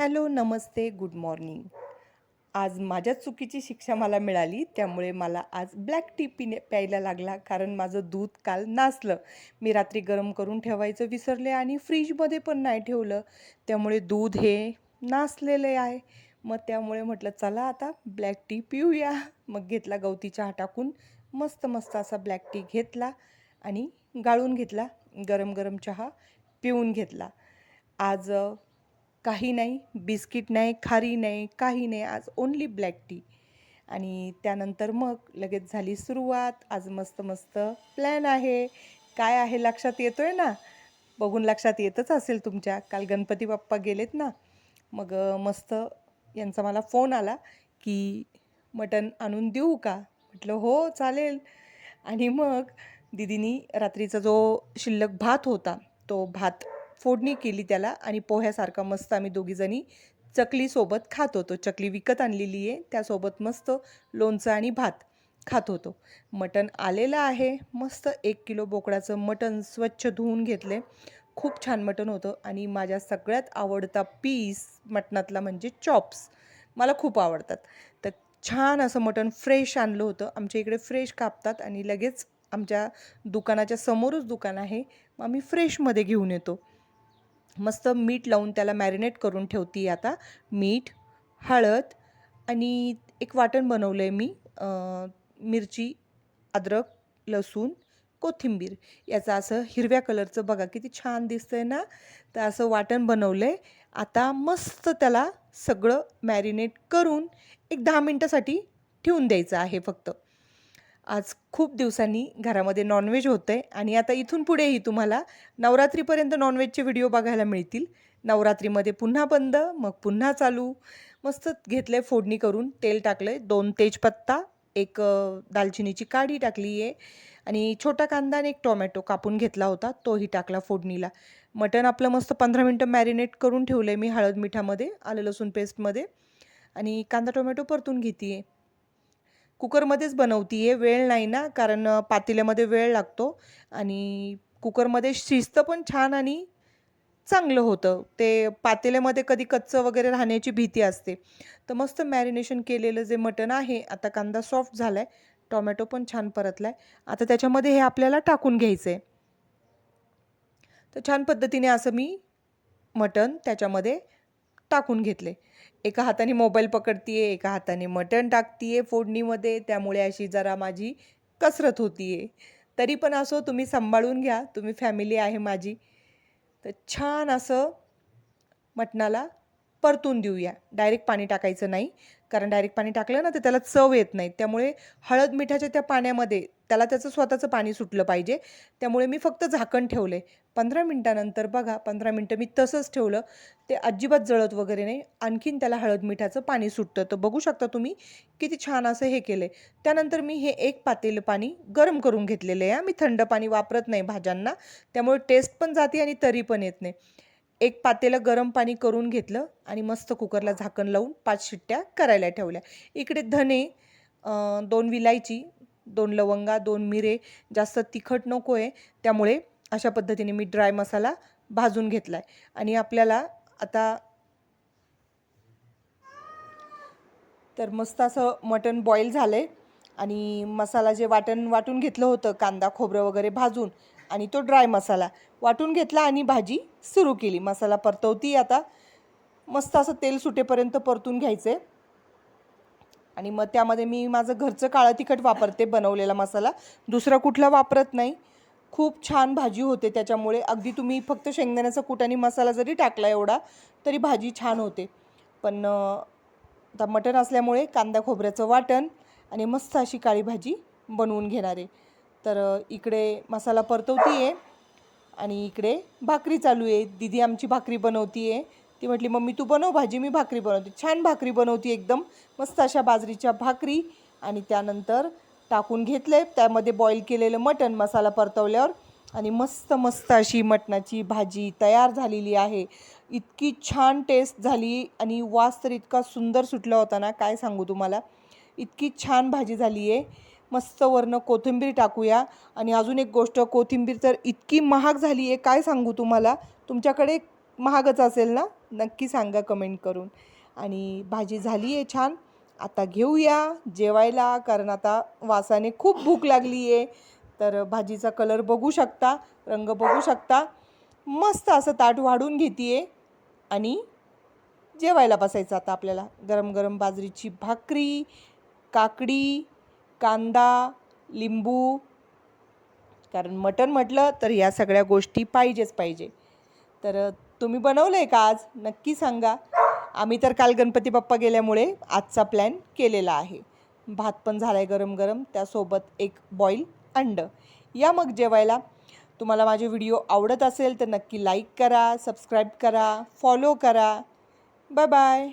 Hello नमस्ते good morning. आज माझ्या चुकीची शिक्षा मला मिळाली त्यामुळे मला आज ब्लॅक टी पिणे प्यायला लागला कारण माझं दूध काल नासलं. मी रात्री गरम करून ठेवायचं विसरले आणि फ्रीजमध्ये पण नाही ठेवलं. त्यामुळे दूध हे नासलेले आहे. मग त्यामुळे म्हटलं चला आता ब्लॅक टी पिऊया. मग घेतला गवती चहा टाकून मस्त मस्त असा ब्लॅक टी घेतला आणि गाळून घेतला गरम गरम चहा पिऊन घेतला. आज काही नाही बिस्किट नाही खारी नाही काही नाही आज ओन्ली ब्लॅक टी आणि त्यानंतर मग लगेच झाली सुरुवात. आज मस्त मस्त प्लॅन आहे. काय आहे लक्षात येतो आहे ना? बघून लक्षात येतच असेल तुमच्या. काल गणपती बाप्पा गेलेत ना? मग मस्त यांचा मला फोन आला की मटण आणून देऊ का? म्हटलं हो चालेल. आणि मग दिदीनी रात्रीचा जो शिल्लक भात होता तो भात फोडणी केली त्याला आणि पोह्यासारखा मस्त आम्ही दोघीजणी चकलीसोबत खात होतो. चकली विकत आणलेली आहे. त्यासोबत मस्त लोणचं आणि भात खात होतो. मटण आलेलं आहे. मस्त एक किलो बोकडाचं मटण स्वच्छ धुवून घेतले. खूप छान मटण होतं आणि माझ्या सगळ्यात आवडता पीस मटणातला म्हणजे चॉप्स मला खूप आवडतात. तर छान असं मटण फ्रेश आणलं होतं. आमच्या इकडे फ्रेश कापतात आणि लगेच आमच्या दुकानाच्या समोरच दुकान आहे. मग आम्ही फ्रेशमध्ये घेऊन येतो. मस्त मीठ लावून त्याला मॅरिनेट करून ठेवते आता. मीठ हळद आणि एक वाटण बनवलं आहे मी मिरची अद्रक लसूण कोथिंबीर. याचं असं हिरव्या कलरचं बघा किती छान दिसतंय ना? तर असं वाटण बनवलं आहे आता मस्त त्याला सगळं मॅरिनेट करून एक दहा मिनटासाठी ठेवून द्यायचं आहे फक्त. आज खूप दिवसांनी घरामध्ये नॉनव्हेज होतं आहे आणि आता इथून पुढेही तुम्हाला नवरात्रीपर्यंत नॉनव्हेजचे व्हिडिओ बघायला मिळतील. नवरात्रीमध्ये पुन्हा बंद मग पुन्हा चालू. मस्त घेतलं आहे फोडणी करून तेल टाकलं आहे दोन तेजपत्ता एक दालचिनीची काढी टाकली आहे. आणि छोटा कांदा आणि एक टोमॅटो कापून घेतला होता तोही टाकला फोडणीला. मटण आपलं मस्त पंधरा मिनटं मॅरिनेट करून ठेवलं आहे मी हळद मिठामध्ये आलं लसूण पेस्टमध्ये आणि कांदा टोमॅटो परतून घेते आहे कुकरमध्येच बनवती आहे वेळ नाही ना कारण पातेल्यामध्ये वेळ लागतो आणि कुकरमध्ये शिजतं पण छान आणि चांगलं होतं. ते पातेल्यामध्ये कधी कच्चं वगैरे राहण्याची भीती असते. तर मस्त मॅरिनेशन केलेलं जे मटण आहे आता कांदा सॉफ्ट झाला आहे टोमॅटो पण छान परतला आहे आता त्याच्यामध्ये हे आपल्याला टाकून घ्यायचं आहे तर छान पद्धतीने असं मी मटण त्याच्यामध्ये टाकून घेतले. एका हाताने मोबाईल पकडतीये एका हाताने मटण टाकतीये फोडणीमध्ये त्यामुळे अशी जरा माझी कसरत होतीये. तरी पण असो तुम्ही सांभाळून घ्या तुम्ही फॅमिली आहे माझी. तर छान असं मटणाला परतून देऊया. डायरेक्ट पाणी टाकायचं नाही. कारण डायरेक्ट पाणी टाकलं ना तर त्याला चव येत नाही. त्यामुळे हळद मिठाच्या त्या पाण्यामध्ये त्याला त्याचं स्वतःचं पाणी सुटलं पाहिजे. त्यामुळे मी फक्त झाकण ठेवलं. आहे पंधरा मिनटानंतर बघा पंधरा मिनटं मी तसंच ठेवलं. ते अजिबात जळत वगैरे नाही. आणखीन त्याला हळद मिठाचं पाणी सुटतं. तर बघू शकता तुम्ही किती छान असं हे केलं आहे त्यानंतर मी हे एक पातेलं पाणी गरम करून घेतलेलं आहे. मी थंड पाणी वापरत नाही भाज्यांना. त्यामुळे टेस्ट पण जाते आणि तरी पण येत नाही. एक पातेलं गरम पाणी करून घेतलं आणि मस्त कुकरला झाकण लावून पाच शिट्ट्या करायला ठेवल्या. इकडे धने दोन विलायची दोन लवंगा दोन मिरे जास्त तिखट नको आहे त्यामुळे अशा पद्धतीने मी ड्राय मसाला भाजून घेतला आहे आणि आपल्याला आता तर मस्त असं मटण बॉईल झालं आहे आणि मसाला जे वाटण वाटून घेतलं होतं कांदा खोबरं वगैरे भाजून आणि तो ड्राय मसाला. वाटून घेतला आणि भाजी सुरू केली. मसाला परतवती आता. मस्त असं तेल सुटेपर्यंत परतून घ्यायचं. आहे आणि मग त्यामध्ये मी माझं घरचं काळं तिखट वापरते बनवलेला मसाला. दुसरा कुठला वापरत नाही. खूप छान भाजी होते त्याच्यामुळे. अगदी तुम्ही फक्त शेंगदाण्याचा कूट आणि मसाला जरी टाकला एवढा तरी भाजी छान होते. पण आता मटण असल्यामुळे कांदा खोबऱ्याचं वाटण आणि मस्त अशी काळी भाजी बनवून घेणार. आहे तर इकडे मसाला परतवती आहे आणि इकडे भाकरी चालू आहे. दीदी आमची भाकरी बनवती आहे ती म्हटली मम्मी तू बनव भाजी मी भाकरी बनवते. छान भाकरी बनवती एकदम. मस्त अशा बाजरीच्या भाकरी आणि त्यानंतर टाकून घेतले त्यामध्ये बॉईल केलेलं मटण मसाला परतवल्यावर आणि मस्त मस्त अशी मटणाची भाजी तयार झालेली आहे. इतकी छान टेस्ट झाली आणि वास तर इतका सुंदर सुटला होता ना काय सांगू तुम्हाला? इतकी छान भाजी झाली आहे मस्त वरनं कोथिंबीर टाकूया. आणि अजून एक गोष्ट कोथिंबीर तर इतकी महाग झाली आहे काय सांगू तुम्हाला? तुमच्याकडे महागच असेल ना? नक्की सांगा कमेंट करून. आणि भाजी झाली आहे छान. आता घेऊया जेवायला कारण आता वासाने खूप भूक लागली आहे. तर भाजीचा कलर बघू शकता रंग बघू शकता. मस्त असं ताट वाढून घेते आहे आणि जेवायला बसायचं आता आपल्याला. गरम गरम बाजरीची भाकरी काकडी कांदा लिंबू कारण मटण म्हटलं तर या सगळ्या गोष्टी पाहिजेच पाहिजे. तर तुम्ही बनवलं आहे का आज? नक्की सांगा. आम्ही तर काल गणपती बाप्पा गेल्यामुळे आजचा प्लॅन केलेला आहे. भात पण झाला आहे गरम गरम त्यासोबत एक बॉईल अंड. या मग जेवायला. तुम्हाला माझे व्हिडिओ आवडत असेल तर नक्की लाईक करा सबस्क्राईब करा फॉलो करा. Bye bye